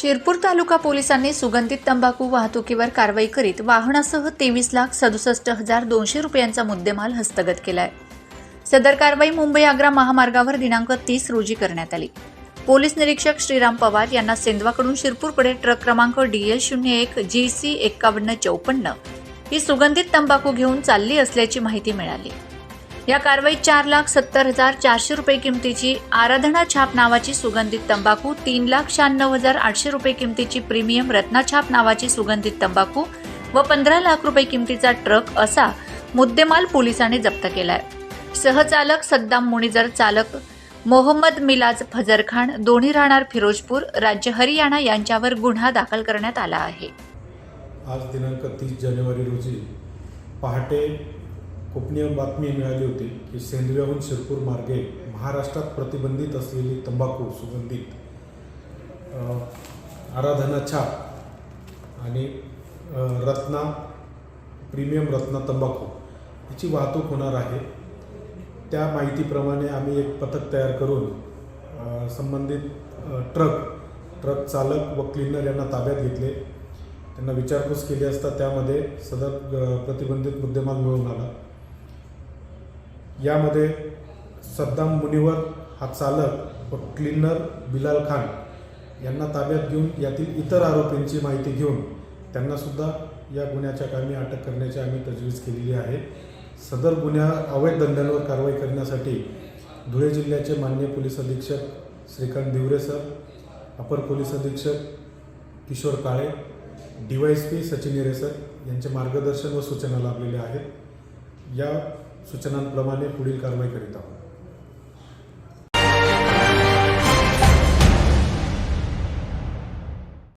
शिरपूर तालुका पोलिसांनी सुगंधित तंबाखू वाहतुकीवर कारवाई करीत वाहनासह तेवीस लाख सदुसष्ट हजार दोनशे रुपयांचा मुद्देमाल हस्तगत केलाय. सदर कारवाई मुंबई आग्रा महामार्गावर दिनांक तीस रोजी करण्यात आली. पोलीस निरीक्षक श्रीराम पवार यांना सेंधवाकडून शिरपूरकडे ट्रक क्रमांक डीएल शून्य एक जी सी एक्कावन्न चौपन्न ही सुगंधित तंबाखू घेऊन चालली असल्याची माहिती मिळाली. या कारवाईत चार लाख सत्तर हजार चारशे रुपये किमतीची आराधना छाप नावाची सुगंधित तंबाखू तीन लाख शहाण्णव हजार आठशे रुपये किमतीची प्रीमियम रत्नाछाप नावाची सुगंधित तंबाखू व पंधरा लाख रुपये किमतीचा ट्रक असा मुद्देमाल पोलिसांनी जप्त केलाय. सहचालक सद्दाम मुनिजर चालक मोहम्मद मिलाज फजरखान दोन्ही राहणार फिरोजपूर राज्य हरियाणा यांच्यावर गुन्हा दाखल करण्यात आला आहे. आज दिनांक तीस जानेवारी रोजी पहाटे गोपनीय बातमी मिळाली होती की सेंद्रियाहून शिरपूर मार्गे महाराष्ट्रात प्रतिबंधित असलेली तंबाखू सुगंधित आराधना छाप आणि रत्ना प्रीमियम रत्ना तंबाखू याची वाहतूक होणार आहे. त्या माहितीप्रमाणे आम्ही एक पथक तयार करून संबंधित ट्रक ट्रक चालक व क्लिनर यांना ताब्यात घेतले. त्यांना विचारपूस केली असता त्यामध्ये सदर प्रतिबंधित मुद्देमाल मिळून आला. यामध्ये सद्दाम मुनिवर हा चालक व क्लिनर बिलाल खान यांना ताब्यात घेऊन यातील इतर आरोपींची माहिती घेऊन त्यांनासुद्धा या गुन्ह्याच्या कामी अटक करण्याची आम्ही तजवीज केलेली आहे. सदर गुन्ह्या अवैध धंद्यांवर कारवाई करण्यासाठी धुळे जिल्ह्याचे मान्य पोलीस अधीक्षक श्रीकांत दिवरे सर अपर पोलीस अधीक्षक Kishor Kale D Y S P Sachin Hire sir यांचे मार्गदर्शन व सूचना लाभलेल्या आहेत. या सूचनांप्रमाणे पुढील कारवाई करीत आहोत.